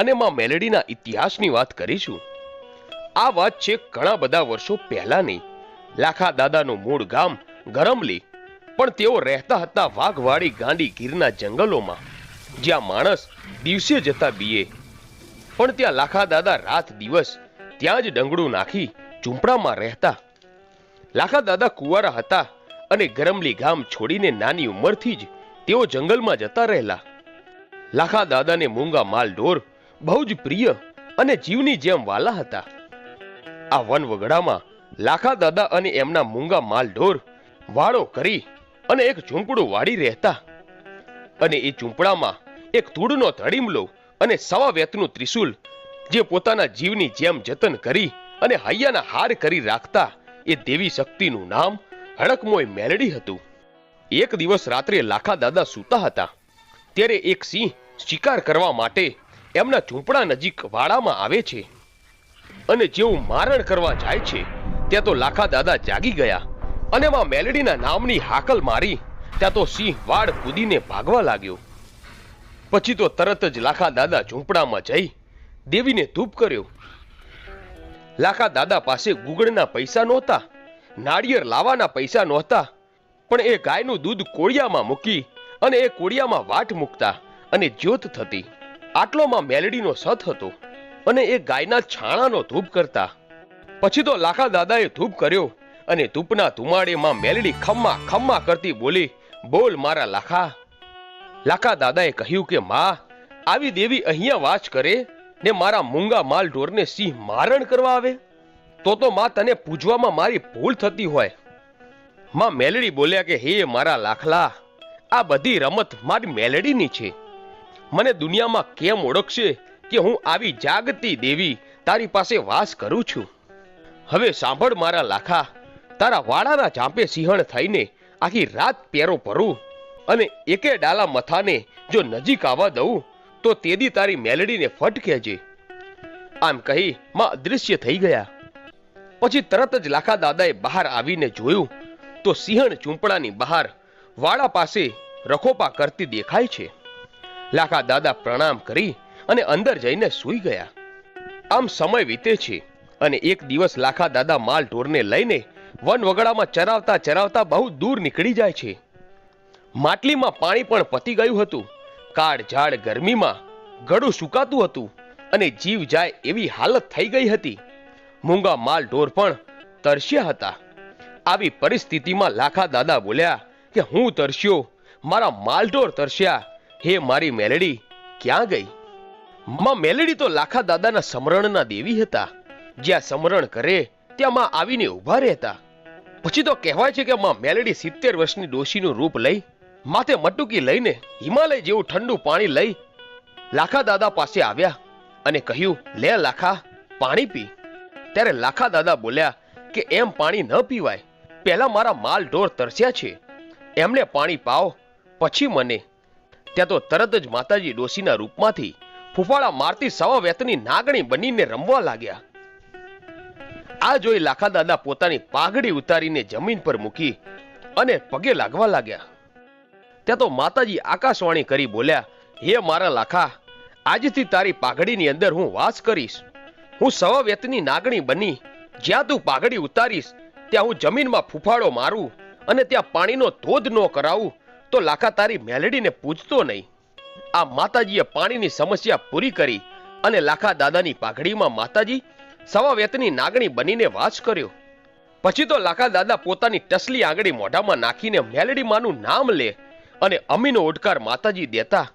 અને માં મેલેડીના ઇતિહાસની વાત કરીશું. આ વાત છે ઘણા બધા વર્ષો પહેલાની. લાખા દાદાનું મૂળ ગામ ગરમલી, પણ તેઓ રહેતા હતા વાઘવાડી ગાંડી ગીરના જંગલોમાં, જ્યાં માણસ દિવસે જતા બીએ. પણ ત્યાં લાખા દાદા રાત દિવસ ત્યાં જ ડંગડું નાખી ઝૂંપડામાં રહેતા. લાખા દાદા કુંવારા હતા અને ગરમલી ગામ છોડીને નાની ઉંમરથી જ તેઓ જંગલમાં જતા રહેલા. લાખા દાદાને મૂંગા માલ ઢોર બહુ જ પ્રિય અને જીવની જેમ વાલા હતા. આ વન વગડામાં લાખા દાદા અને એમના મૂંગા માલ ઢોર વાળો કરી અને એક ઝૂંપડું વાળી રહેતા. અને એ ઝૂંપડામાં એક ધૂળનો ધડીમલો અને સવા વેતનું ત્રિશુલ જે પોતાના જીવની જેમ જતન કરી અને હૈયાના હાર કરી રાખતા એ દેવી શક્તિનું નામ હડકમોય મેલડી હતું. એક દિવસ રાત્રે લાખા દાદા સૂતા હતા. ત્યારે એક સિંહ શિકાર કરવા માટે એમના ઝૂંપડા નજીક વાડામાં આવે છે. અને જેવું મારણ કરવા જાય છે, ત્યાં તો લાખા દાદા જાગી ગયા. અને માં મેલડીના નામની હાકલ મારી, ત્યાં તો સિંહ વાડ કૂદીને ભાગવા લાગ્યો. પછી તો તરત જ લાખા દાદા ઝૂંપડામાં જઈ, દેવીને ધૂપ કર્યો. લાખા દાદા પાસે ગુગળના પૈસા નહોતા, નાળિયેર લાવવાના પૈસા નહોતા, પણ એ ગાયનું દૂધ કોળિયામાં મૂકી અને એ કોળિયામાં વાટ મૂકતા અને જ્યોત થતી. આટલોમાં મેલડીનો સથ હતો અને એ ગાયના છાણાનો ધૂપ કરતા. પછી તો લાખા દાદાએ ધૂપ કર્યો અને ધૂપના ધુમાડેમાં મેલડી ખમ્મા ખમ્મા કરતી બોલી, બોલ મારા લાખા. લાખા દાદાએ કહ્યું કે, માં, આવી દેવી અહીંયા વાસ કરે ને મારા મૂંગા માલ ઢોરને સિંહ મારણ કરવા આવે? તો તો માં તને પૂજવામાં મારી ભૂલ થતી હોય. માં મેલડી બોલ્યા કે, હે મારા લાખલા, આ બધી રમત મારી મેલડીની છે. મને દુનિયામાં કેમ ઓળખશે કે હું આવી જાગતી દેવી તારી પાસે વાસ કરું છું? હવે સાંભળ મારા લાખા, તારા વાડાના ચાંપે સિંહણ થઈને આખી રાત પેરો ભરું અને એકે ડાલા મથાને જો નજીક આવવા દઉં, તો તેદી તારી મેલડીને ફટ કહેજે. આમ કહી માં અદૃશ્ય થઈ ગયા. પછી તરત જ લાખા દાદાએ બહાર આવીને જોયું, તો સિંહણ ઝૂંપડાની બહાર વાડા પાસે રખોપા કરતી દેખાય છે. લાખા દાદા પ્રણામ કરી અને અંદર જઈને સૂઈ ગયા. આમ સમય વીતે છે અને એક દિવસ લાખા દાદા માલ ઢોરને લઈને વન વગડામાં ચરાવતા ચરાવતા બહુ દૂર નીકળી જાય છે. માટલીમાં પાણી પણ પતી ગયું હતું. કાળ ઝાડ ગરમીમાં ગળું સુકાતું હતું અને જીવ જાય એવી હાલત થઈ ગઈ હતી. મૂંગા માલ ઢોર પણ તરસ્યા હતા. આવી પરિસ્થિતિમાં લાખા દાદા બોલ્યા કે, હું તરસ્યો. મારા માલઢોર તરસ્યા. હે મારી મેલડી, ક્યાં ગઈ? માં મેલડી તો લાખા દાદાના સમરણના દેવી હતા. જ્યાં સમરણ કરે ત્યાં માં આવીને ઊભા રહેતા. પછી તો કહેવાય છે કે માં મેલડી સિત્તેર વર્ષની ડોશીનું રૂપ લઈ, માથે મટુકી લઈને હિમાલય જેવું ઠંડુ પાણી લઈ લાખા દાદા પાસે આવ્યા અને કહ્યું, લે લાખા, પાણી પી. ત્યારે લાખા દાદા બોલ્યા કે, એમ પાણી ન પીવાય. પહેલા મારા માલ ઢોર તરસ્યા છે. એમને પાણી પાવ પછી મને. ત્યાં તો તરત જ માતાજી ડોશીના રૂપમાંથી ફૂફાળા મારતી સવા વેતની નાગણી બનીને રમવા લાગ્યા. આ જોઈ લાખા દાદા પોતાની પાઘડી ઉતારીને જમીન પર મૂકી અને પગે લાગવા લાગ્યા. ત્યાં તો માતાજી આકાશવાણી કરી બોલ્યા, હે મારા લાખા, આજથી તારી પાઘડીની અંદર હું વાસ કરીશ. હું સવા વેતની નાગણી બની. જ્યાં તું પાઘડી ઉતારીશ, ત્યાં હું જમીનમાં ફૂફાળો મારું અને ત્યાં પાણીનો ધોધ ન કરાવું. તો લાખા તારી મેલડીને પૂછતો નહીં. આ માતાજીએ પાણીની સમસ્યા પૂરી કરી અને લાખા દાદાની પાઘડીમાં માતાજી સવા વેતની નાગણી બનીને વાસ કર્યો. પછી તો લાખા દાદા પોતાની ટસલી આંગળી મોઢામાં નાખીને મેલડી માનું નામ લે અને અમીનો ઓડકાર માતાજી દેતા